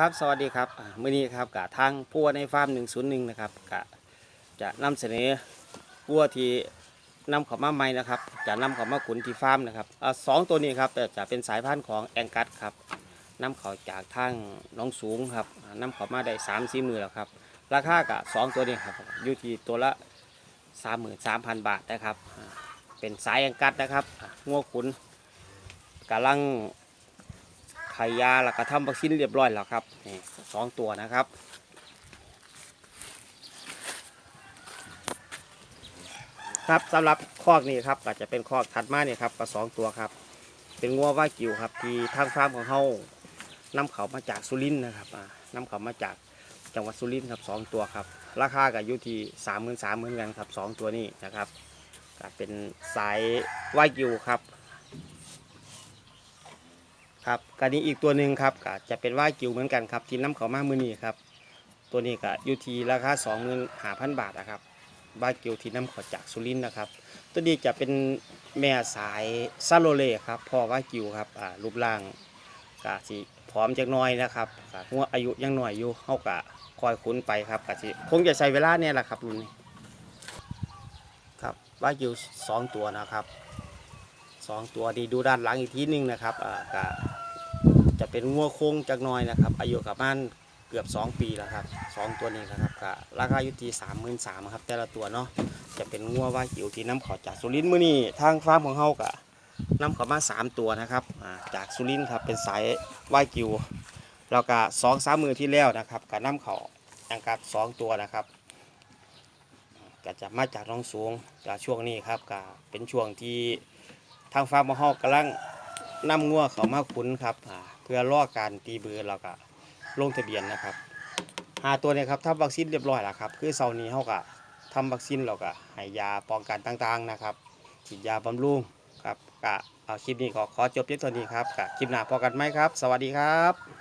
ครับสวัสดีครับอ่ามื้อนี้ครับกับทางพัวในฟาร์ม101 นะครับกะจะนำเสนอพัวที่นำเข้ามาใหม่นะครับ จะนำเข้ามาขุนที่ฟาร์มนะครับอ่าสองตัวนี้ครับแต่จะเป็นสายพันธุ์ของแองกัสครับนำเข้าจากทางน้องสูงครับอ่านำเข้ามาได้3 4มือแล้วครับ ราคากะสองตัวนี้ครับอยู่ที่ตัวละ33,000บาทนะครับ เป็นสายแองกัสนะครับงัวขุนกำลัง ไข่ยาแล้วก็ทำวัคซีนเรียบร้อยแล้วครับนี่สองตัวนะครับครับสำหรับคอกนี้ครับก็จะเป็นคอกถัดมาเนี่ยครับก็สองตัวครับ เป็นงัวว่ากิวครับ ที่ทางฟาร์มของเขานำเขามาจากสุรินทร์นะครับอ่านำเขามาจากจังหวัดสุรินทร์ครับสองตัวครับ ราคาก็อยู่ที่สามหมื่นสามหมื่นกันครับสองตัวนี้นะครับก็เป็นสายว่ากิวครับ ครับการนี้อีกตัวหนึ่งครับก็จะเป็นว่ากิวเหมือนกันครับที่น้ำเขามามือนี้ครับ ตัวนี้ก็อยู่ที่ราคา2 5 0 0 0บาทนะครับว่ากิวที่น้ำเขาจากสุรินทร์นะครับ ตัวนี้จะเป็นแม่สายซาโลเล่ครับพ่อว่ากิวครับอ่ารูปร่างกะสิพร้อมจักหน้อยนะครับกะหัวอายุยังหน่อยอยู่เฮากะคอยคุ้นไปครับกะสิคงจะใช้เวลาเนี่ยแหละครับรุ่นนี้ครับว่ากิวสองตัวนะครับสองตัวดีดูด้านหลังอีกทีหนึงนะครับอ่ากะ จะเป็นงัวโค้งจักน้อยนะครับ อายุกับมันเกือบ 2 ปีแล้วครับสองตัวนี้นะครับก็ราคาอยู่ที่สามหมื่นสามครับ แต่ละตัวเนาะจะเป็นงัวว่ากิวที่น้ำขอจากสุรินทร์มื้อนี้ทางฟาร์มของเฮากะน้ำขามา 3 ตัวนะครับจากสุรินทร์ครับเป็นสายว่ากิวแล้วก็สองสามมือที่แล้วนะครับกับน้ำเขาอังกัดสองตัวนะครับก็จะมาจากน้องสูงจากช่วงนี้ครับก็เป็นช่วงที่ทางฟาร์มของเฮากำลังนำงัวเขามาคุ้นครับ เพื่อล่อการตีเบือเราก็ลงทะเบียนนะครับหาตัวเนี่ยครับทำวัคซีนเรียบร้อยแล้วครับ คือเสาร์นี้เขาก็ทำวัคซีนเราก็ให้ยาป้องกันต่างๆนะครับฉีดยาบำรุงครับกะเอาคลิปนี้ขอขอจบเพียงเท่านี้ครับกับคลิปหน้าพอกันไหมครับ สวัสดีครับ